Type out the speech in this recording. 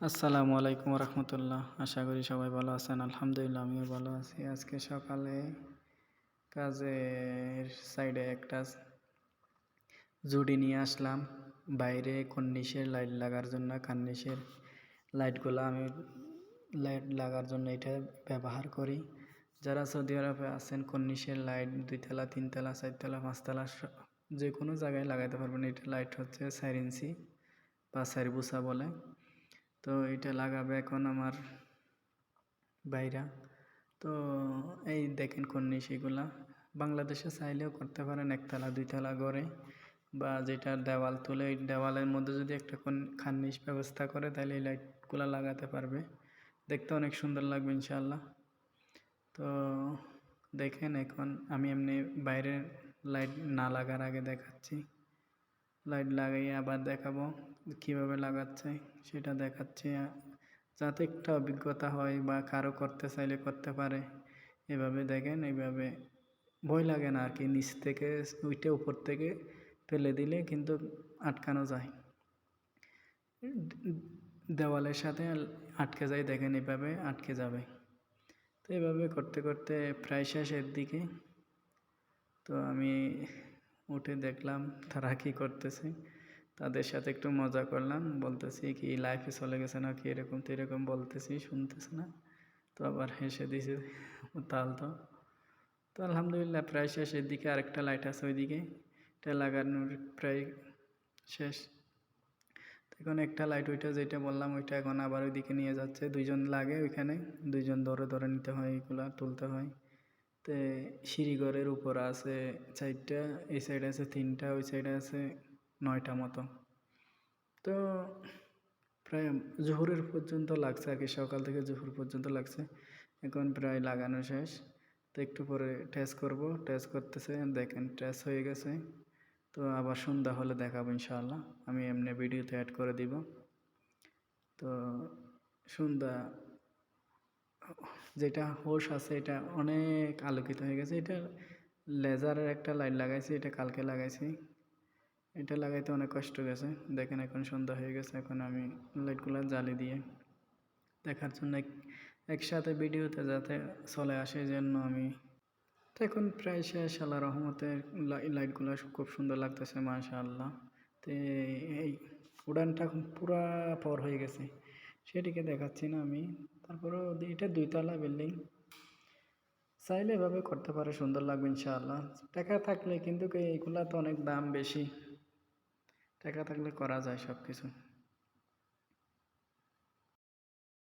আসসালামু আলাইকুম রহমতুল্লাহ। আশা করি সবাই ভালো আছেন। আলহামদুলিল্লাহ, আমিও ভালো আছি। আজকে সকালে কাজের সাইডে একটা জুডি নিয়ে আসলাম। বাইরে কন্ডিশের লাইট লাগার জন্য কান্নিশের লাইটগুলো আমি লাইট লাগার জন্য এটা ব্যবহার করি। যারা সৌদি আরবে আছেন কন্নিশের লাইট দুইতলা, তিনতলা, চারতলা, পাঁচতলা যে কোনো জায়গায় লাগাতে পারবেন। এটা লাইট হচ্ছে ইঞ্চি বা চার বুসা বলে। তো এটা লাগাবে এখন আমার বাইরা তো এই দেখেন কন্যা সেগুলা। বাংলাদেশে চাইলেও করতে পারেন একতলা দুইতলা গড়ে বা যেটা দেওয়াল তুলে ওই দেওয়ালের মধ্যে যদি একটা খান্নিস ব্যবস্থা করে তাহলে এই লাইটগুলো লাগাতে পারবে। দেখতে অনেক সুন্দর লাগবে ইনশাল্লাহ তো দেখেন এখন আমি এমনি বাইরের লাইট না লাগার আগে দেখাচ্ছি। লাইট লাগাইয়ে আবার দেখাবো। কীভাবে লাগাচ্ছে সেটা দেখাচ্ছে, যাতে একটা অভিজ্ঞতা হয় বা কারও করতে চাইলে করতে পারে। এভাবে দেখেন এইভাবে ভয় লাগে না আর কি, নিচ থেকে, উইটে উপর থেকে ফেলে দিলে কিন্তু আটকানো যায়। দেওয়ালের সাথে আটকে যায়, দেখেন এভাবে আটকে যাবে। তো এভাবে করতে করতে প্রায় শেষের দিকে তো আমি উঠে দেখলাম তারা কী করতেছে। তাদের সাথে একটু মজা করলাম। বলতেছি, কি লাইফে চলে গেছে না কি এরকম তো এরকম বলতেছি, শুনতেছে না। তো আবার হেসে দিছে তাল তো। তো আলহামদুলিল্লাহ প্রায় শেষের দিকে আরেকটা লাইট আছে ওইদিকে। এটা লাগানোর প্রায় শেষ। এখন একটা লাইট ওইটা যেটা বললাম, ওইটা এখন আবার ওইদিকে নিয়ে যাচ্ছে। দুইজন লাগে ওইখানে, দুইজন ধরে ধরে নিতে হয়, এগুলা তুলতে হয়। তো সিঁড়িঘরের উপর আছে চারটা, এই সাইডে আছে তিনটা, ওই সাইডে আছে নয়টা মতো। তো প্রায় জোহরের পর্যন্ত লাগছে আর কি, সকাল থেকে জোহর পর্যন্ত লাগছে। এখন প্রায় লাগানো শেষ। তো একটু পরে টেস্ট করব। টেস্ট করতেছে, দেখেন টেস্ট হয়ে গেছে। তো আবার সন্ধ্যা হলে দেখাবো ইনশাআল্লাহ। আমি এমনি ভিডিওতে অ্যাড করে দিব। তো সন্ধ্যা, যেটা হোস আছে, এটা অনেক আলোকিত হয়ে গেছে। এটা লেজারের একটা লাইট লাগাইছি, এটা কালকে লাগাইছি। এটা লাগাইতে অনেক কষ্ট গেছে। দেখেন এখন সন্ধ্যা হয়ে গেছে, এখন আমি লাইটগুলো জ্বালি দিয়ে দেখার জন্য একসাথে ভিডিওতে যাতে চলে আসে জন্য আমি তো এখন প্রায় শেষ, আল্লাহ রহমতের লাইটগুলো খুব সুন্দর লাগতেছে মাশা আল্লাহ তো এই উড়ানটা এখন পুরা পর হয়ে গেছে, সেটিকে দেখাচ্ছি না আমি। তারপরেও এটা দুইতলা বিল্ডিং। চাইলে এভাবে করতে পারে, সুন্দর লাগবে, ইনশাআল্লাহ। টাকা থাকলে কিন্তু এইগুলা তো অনেক দাম বেশি। টাকা থাকলে করা যায় সব কিছু